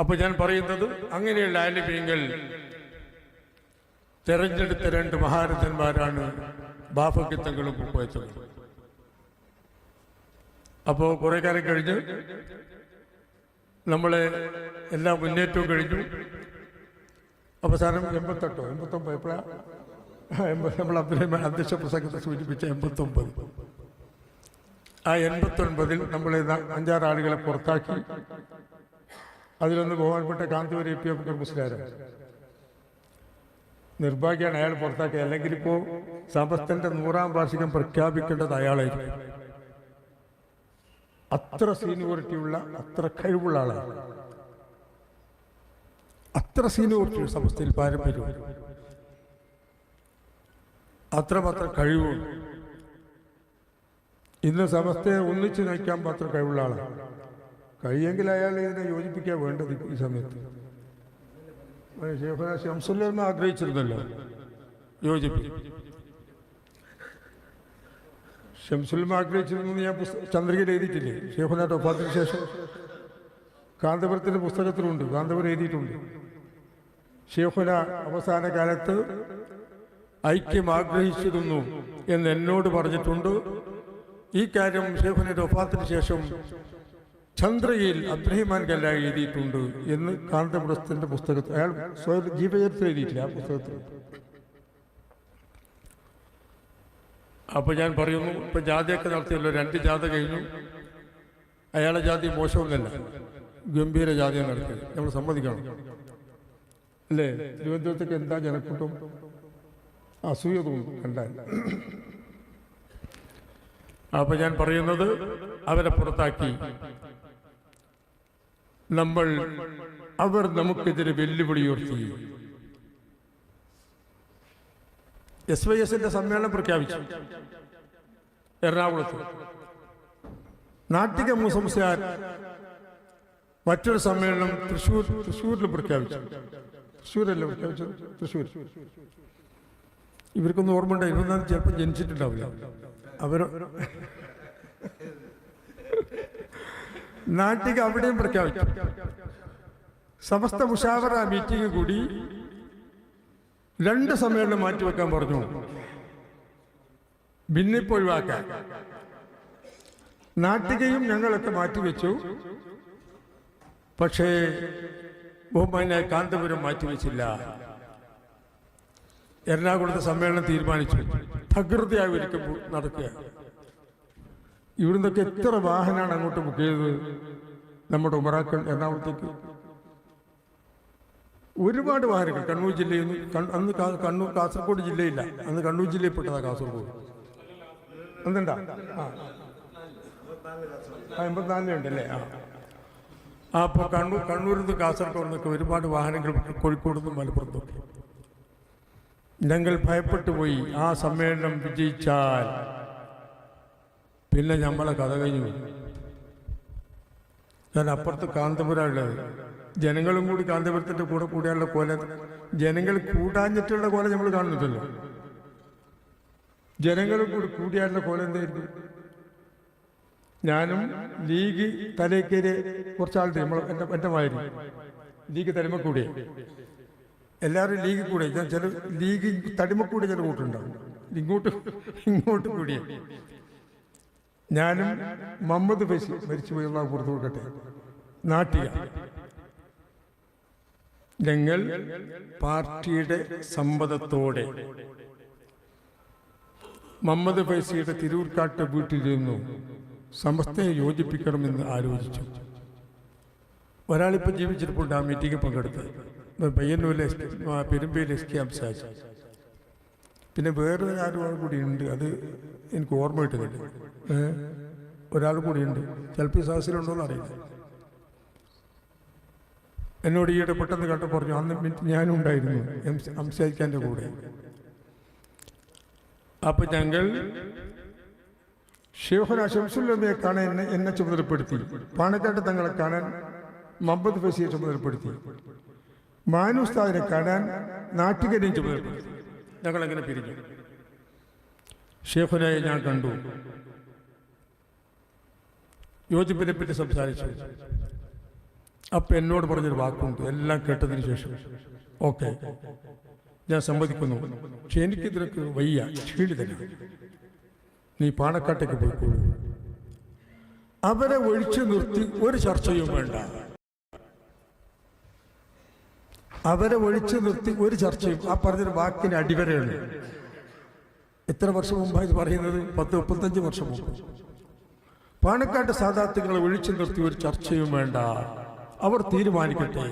അപ്പൊ ഞാൻ പറയുന്നത് അങ്ങനെയുള്ള ആലിമീങ്ങൾ തെരഞ്ഞെടുത്ത രണ്ട് മഹാരഥന്മാരാണ് ബാഫക്കിത്തങ്ങളും കുപ്പയത്തങ്ങളും അപ്പോൾ കുറെ കാലം കഴിഞ്ഞ് നമ്മളെ എല്ലാ മുന്നേറ്റവും കഴിഞ്ഞു. അവസാനം എൺപത്തെട്ടോ? എൺപത്തൊമ്പത് എപ്പോഴാണ് നമ്മൾ അബ്ദുറഹ്മാൻ അധ്യക്ഷ പ്രസംഗത്തെ സൂചിപ്പിച്ച എൺപത്തൊമ്പത്. ആ എൺപത്തൊൻപതിൽ നമ്മൾ അഞ്ചാറ് ആളുകളെ പുറത്താക്കി. അതിലൊന്ന് ബഹുമാനപ്പെട്ട കാന്തപുരം എ പി എം മുസ്ലാരം നിർഭാഗ്യമാണ് അയാൾ പുറത്താക്കിയത്. അല്ലെങ്കിൽ ഇപ്പോൾ സമസ്തന്റെ നൂറാം വാർഷികം പ്രഖ്യാപിക്കേണ്ടത് അയാളായിരിക്കും. അത്ര സീനിയോറിറ്റിയുള്ള അത്ര കഴിവുള്ള ആളാണ്. അത്ര സീനിയോറിറ്റി സമസ്തയിൽ പാരമ്പര്യവും. അത്രമാത്രം കഴിവുണ്ട് ഇന്ന് സമസ്തയെ ഒന്നിച്ചു നയിക്കാൻ മാത്രം കഴിവുള്ള ആളാണ്. കഴിയെങ്കിൽ അയാൾ ഇതിനെ യോജിപ്പിക്കാൻ വേണ്ടത് ഈ സമയത്ത്. ഷേഖുന ഷംസുല്ലെന്ന് ആഗ്രഹിച്ചിരുന്നല്ലോ. യോജിപ്പിക്കും. ഷംസുലും ആഗ്രഹിച്ചിരുന്നു ഞാൻ ചന്ദ്രികയിൽ എഴുതിയിട്ടില്ലേ? ഷേഖുന ടൊഫാത്തിന് ശേഷം. കാന്തപുരത്തിന്റെ പുസ്തകത്തിലുണ്ട്. കാന്തപുരം എഴുതിയിട്ടുണ്ട്. ഷേഖുന അവസാന കാലത്ത് ഐക്യം ആഗ്രഹിച്ചിരുന്നു എന്ന് എന്നോട് പറഞ്ഞിട്ടുണ്ട്. ഈ കാര്യം ഷേഖുനയുടെ ഒപ്പാത്തിന് ശേഷം ചന്ദ്രയിൽ അബ്രഹിമാൻ കല്ല എഴുതിയിട്ടുണ്ട് എന്ന് കാന്തപുരത്തിന്റെ പുസ്തകത്തിൽ അയാൾ സ്വയം ജീവചരിത്രം എഴുതിയിട്ടില്ല ആ പുസ്തകത്തിൽ. അപ്പൊ ഞാൻ പറയുന്നു ഇപ്പൊ ജാതിയൊക്കെ നടത്തിയല്ലോ രണ്ട് ജാഥ കഴിഞ്ഞു. അയാളെ ജാതി മോശമൊന്നല്ല ഗംഭീര ജാതിയാണ് നടത്തിയത്. നമ്മൾ സമ്മതിക്കണം. അല്ലേ? തിരുവനന്തപുരത്തേക്ക് എന്താ ജനക്കൂട്ടം? അസൂയ തോന്നും കണ്ടാൽ. അപ്പൊ ഞാൻ പറയുന്നത് അവരെ പുറത്താക്കി. നമ്മൾ അവർ നമുക്കെതിരെ വെല്ലുവിളി ഉയർത്തി എസ് വൈ എസിന്റെ സമ്മേളനം പ്രഖ്യാപിച്ചു. എറണാകുളത്ത്. നാട്ടിക മുസംസാർ മറ്റൊരു സമ്മേളനം തൃശ്ശൂർ തൃശ്ശൂരിൽ പ്രഖ്യാപിച്ചു. തൃശ്ശൂരല്ല പ്രഖ്യാപിച്ചത്? തൃശ്ശൂർ. ഇവർക്കൊന്നും ഓർമ്മ ഉണ്ടായി ഇവരൊന്നും ചിലപ്പോൾ ജനിച്ചിട്ടുണ്ടാവില്ല. അവർ നാട്ടിക അവിടെയും പ്രഖ്യാപിച്ചു. സമസ്ത മുഷാവറ മീറ്റിംഗ് കൂടി രണ്ട് സമ്മേളനം മാറ്റിവെക്കാൻ പറഞ്ഞു. ഭിന്നിപ്പ് ഒഴിവാക്കാൻ നാട്ടികയും ഞങ്ങളൊക്കെ മാറ്റിവെച്ചു. പക്ഷേ ബഹുമാനെ കാന്തപുരം മാറ്റിവെച്ചില്ല. എറണാകുളത്തെ സമ്മേളനം തീരുമാനിച്ചു. പ്രകൃതിയായി ഒരിക്കൽ നടക്കുക ഇവിടുന്നൊക്കെ എത്ര വാഹനമാണ് അങ്ങോട്ട് ബുക്ക് ചെയ്തത്? നമ്മുടെ ഉമറാക്കൾ എറണാകുളത്തേക്ക്. ഒരുപാട് വാഹനങ്ങൾ. കണ്ണൂർ ജില്ലയിൽ നിന്ന് അന്ന് കണ്ണൂർ കാസർഗോഡ് ജില്ലയില്ല. അന്ന് കണ്ണൂർ ജില്ലയിൽ പെട്ടതാ കാസർഗോഡ്. അന്നുണ്ടാ ആ. ആ എൺപത്തിനാലിനുണ്ട് അല്ലേ ആ. ആ അപ്പോൾ കണ്ണൂർ കണ്ണൂരിൽ നിന്ന് കാസർഗോഡ് നിന്നൊക്കെ ഒരുപാട് വാഹനങ്ങൾ കോഴിക്കോട് നിന്നും മലപ്പുറത്തൊക്കെ. ഞങ്ങൾ ഭയപ്പെട്ടു പോയി. ആ സമ്മേളനം വിജയിച്ചാൽ പിന്നെ നമ്മളെ കഥ കഴിഞ്ഞു. ഞാൻ അപ്പുറത്ത് കാന്തപുരമുള്ളത് ജനങ്ങളും കൂടി കാന്തപുരത്തിന്റെ കൂടെ കൂടിയുള്ള കോല. ജനങ്ങൾ കൂടാഞ്ഞിട്ടുള്ള കോല നമ്മൾ കാണുന്നില്ലല്ലോ. ജനങ്ങളും കൂടി കൂടിയാലുള്ള കോല എന്തായിരുന്നു ഞാനും ലീഗ് തലേക്കേരി കുറച്ചാളുണ്ട് നമ്മൾ എന്റെ എന്റെ മാതിരി. ലീഗ് തലമക്കൂടിയ എല്ലാവരും ലീഗ് കൂടെ ചില ലീഗ് തടിമക്കൂടി ചില കൂട്ടുണ്ടാവും ഇങ്ങോട്ട് ഇങ്ങോട്ട് കൂടിയ. ഞാനും മുഹമ്മദ് ബഷീർ മരിച്ചുപോയി പോയുള്ള പുറത്തു കൊടുക്കട്ടെ. നാട്ടിക ഞങ്ങൾ പാർട്ടിയുടെ സമ്മതത്തോടെ മുഹമ്മദ് ഫൈസിയുടെ തിരൂർക്കാട്ട് വീട്ടിലിരുന്നു സമസ്തയെ യോജിപ്പിക്കണമെന്ന് ആലോചിച്ചു. ഒരാളിപ്പോൾ ജീവിച്ചിരിപ്പുണ്ട് ആ മീറ്റിംഗ് പങ്കെടുത്ത്. പയ്യന്നൂരിലെ പെരുമ്പയിൽ എസ് കെ അംസാജ്. പിന്നെ വേറൊരു കാര്യം കൂടി ഉണ്ട് അത് എനിക്ക് ഓർമ്മ കിട്ടുന്നില്ല. ഒരാൾ കൂടി ഉണ്ട്. ചിലപ്പോൾ ഈ സദസ്സിലുണ്ടോ എന്ന് അറിയില്ല. എന്നോട് ഈയിടെ പെട്ടെന്ന് കണ്ടു പറഞ്ഞു അന്ന് ഞാനും ഉണ്ടായിരുന്നു എം- കൂടെ. അപ്പൊ ഞങ്ങൾ ഷെയ്ഖുന ഷംസുല്ലമ്മയെ കാണാൻ എന്നെ എന്നെ ചുമതലപ്പെടുത്തി. പാണക്കാട്ട് തങ്ങളെ കാണാൻ മുഹമ്മദ് ഫസിയെ ചുമതലപ്പെടുത്തി. മാനുസ്താദിനെ കാണാൻ നാട്ടുകാരെയും ചുമതലപ്പെടുത്തി. ഞങ്ങൾ അങ്ങനെ പിരിഞ്ഞു? ഷെയ്ഖുനയെ ഞാൻ കണ്ടു. യോജിപ്പിനെ പറ്റി സംസാരിച്ചു. അപ്പം എന്നോട് പറഞ്ഞൊരു വാക്കുണ്ട്. എല്ലാം കേട്ടതിന് ശേഷം. ഓക്കെ. ഞാൻ സമ്മതിക്കുന്നു. പക്ഷെ എനിക്കിതിനൊക്കെ വയ്യ. ക്ഷീണിതനാണ് നീ പാണക്കാട്ടേക്ക് പോയിക്കോളൂ. അവരെ ഒഴിച്ചു നിർത്തി ഒരു ചർച്ചയും വേണ്ട. അവരെ ഒഴിച്ചു നിർത്തി ഒരു ചർച്ചയും. ആ പറഞ്ഞൊരു വാക്കിന് അടിവരയുണ്ട് എത്ര വർഷം മുമ്പാണ് ഇത് പറയുന്നത്? പത്ത് മുപ്പത്തഞ്ച് വർഷം മുമ്പ്. പാണക്കാട്ട് സാധാർത്ഥ്യങ്ങളെ ഒഴിച്ചു നിർത്തി ഒരു ചർച്ചയും വേണ്ട. അവർ തീരുമാനിക്കട്ടെ.